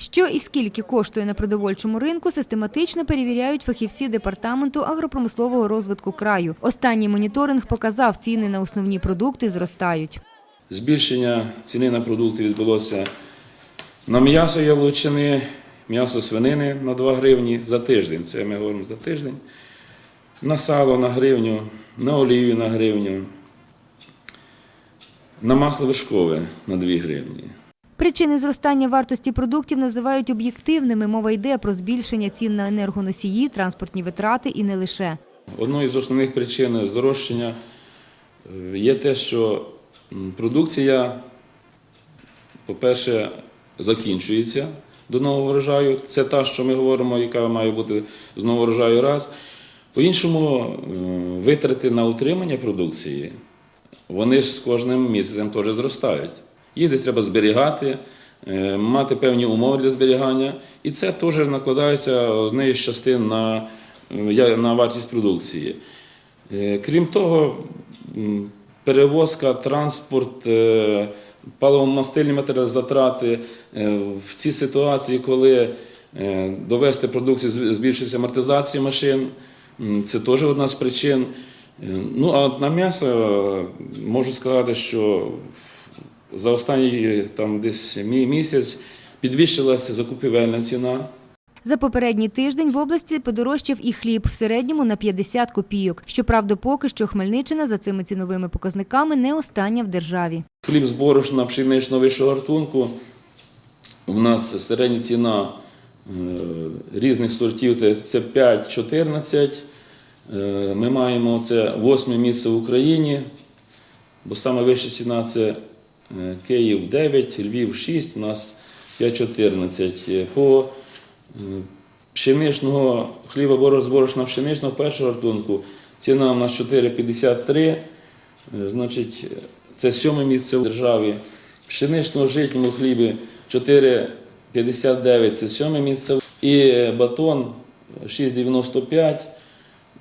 Що і скільки коштує на продовольчому ринку, систематично перевіряють фахівці департаменту агропромислового розвитку краю. Останній моніторинг показав, ціни на основні продукти зростають. Збільшення ціни на продукти відбулося на м'ясо яловичини, м'ясо свинини на 2 гривні за тиждень. Це ми говоримо за тиждень. На сало на гривню, на олію на гривню, на масло вершкове на 2 гривні. Причини зростання вартості продуктів називають об'єктивними. Мова йде про збільшення цін на енергоносії, транспортні витрати і не лише. Одною з основних причин здорожчання е, є те, що продукція, по-перше, закінчується до нового врожаю. Це та, що ми говоримо, яка має бути з нового врожаю раз. По-іншому, е, витрати на утримання продукції, вони ж з кожним місяцем теж зростають. Їх десь треба зберігати, е, мати певні умови для зберігання. І це теж накладається однією з частин на, е, на вартість продукції. Е, Крім того, перевозка, транспорт, паливомастильні матеріали, затрати е, в цій ситуації, коли довести продукцію, збільшується амортизація машин, це теж одна з причин. Ну, а на м'ясо можу сказати, що за останній там, десь місяць підвищилася закупівельна ціна. За попередній тиждень в області подорожчав і хліб в середньому на 50 копійок. Щоправда, поки що Хмельниччина за цими ціновими показниками не остання в державі. Хліб з борошна пшеничного вищого гартунку. У нас середня ціна е, різних сортів це, це 5-14. Е, Ми маємо це восьме місце в Україні, бо саме вища ціна це Київ 9, Львів 6, у нас 5-14. Е, По е, пшеничного хліба пшеничного першого гартунку ціна у нас 4,53. Е, Значить, це сьоме місце в державі. Пшеничного житньому хлібі 4,59 це сьоме місце. І батон 6,95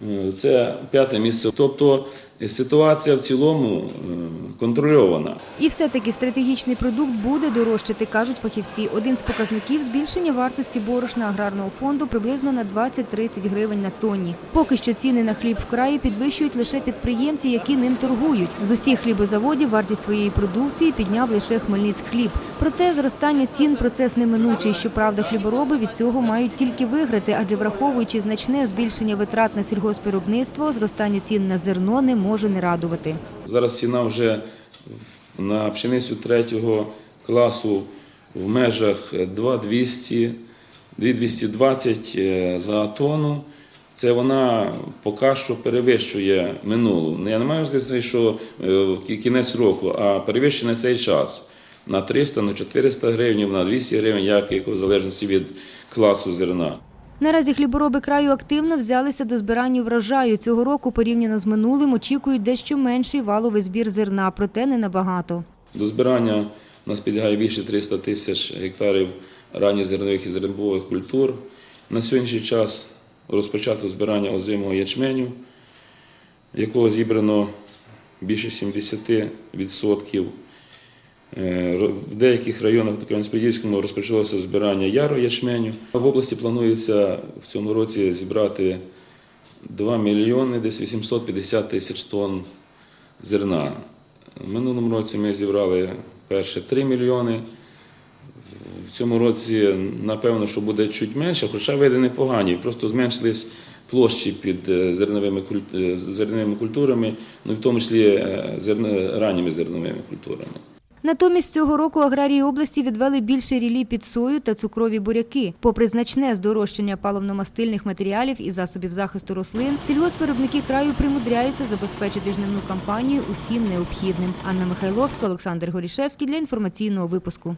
е, це п'яте місце. Тобто е, ситуація в цілому е, контрольована. І все-таки стратегічний продукт буде дорожчати, кажуть фахівці. Один з показників збільшення вартості борошна аграрного фонду приблизно на 20-30 гривень на тонні. Поки що ціни на хліб в краї підвищують лише підприємці, які ним торгують. З усіх хлібозаводів вартість своєї продукції підняв лише Хмельницькхліб. Проте зростання цін процес неминучий. Щоправда, хлібороби від цього мають тільки виграти, адже враховуючи значне збільшення витрат на сільгоспвиробництво, зростання цін на зерно не може не радувати. Зараз ціна вже на пшеницю третього класу в межах 2200, 2220 е, за тонну. Це вона поки що перевищує минулу. Ну, Я не маю сказати, що е, кінець року, а перевищує на цей час на 300, на 400 гривень, на 200 гривень, як в залежності від класу зерна. Наразі хлібороби краю активно взялися до збирання врожаю. Цього року, порівняно з минулим, очікують дещо менший валовий збір зерна, проте не набагато. До збирання у нас підлягає більше 300 тисяч гектарів ранніх зернових і зернобових культур. На сьогоднішній час розпочато збирання озимого ячменю, якого зібрано більше 70%. Е, В деяких районах, Кам'янець-Подільському, розпочалося збирання яру ячменю. В області планується в цьому році зібрати 2 мільйони, десь 850 тисяч тонн зерна. В минулому році ми зібрали перше 3 мільйони. В цьому році, напевно, що буде чуть менше, хоча види непогані. Просто зменшились площі під е, зерновими, е, зерновими культурами, ну в тому числі ранніми зерновими культурами. Натомість цього року аграрії області відвели більше рілі під сою та цукрові буряки. Попри значне здорожчання паливно-мастильних матеріалів і засобів захисту рослин, сільгоспвиробники краю примудряються забезпечити жнивну кампанію усім необхідним. Анна Михайловська, Олександр Горішевський для інформаційного випуску.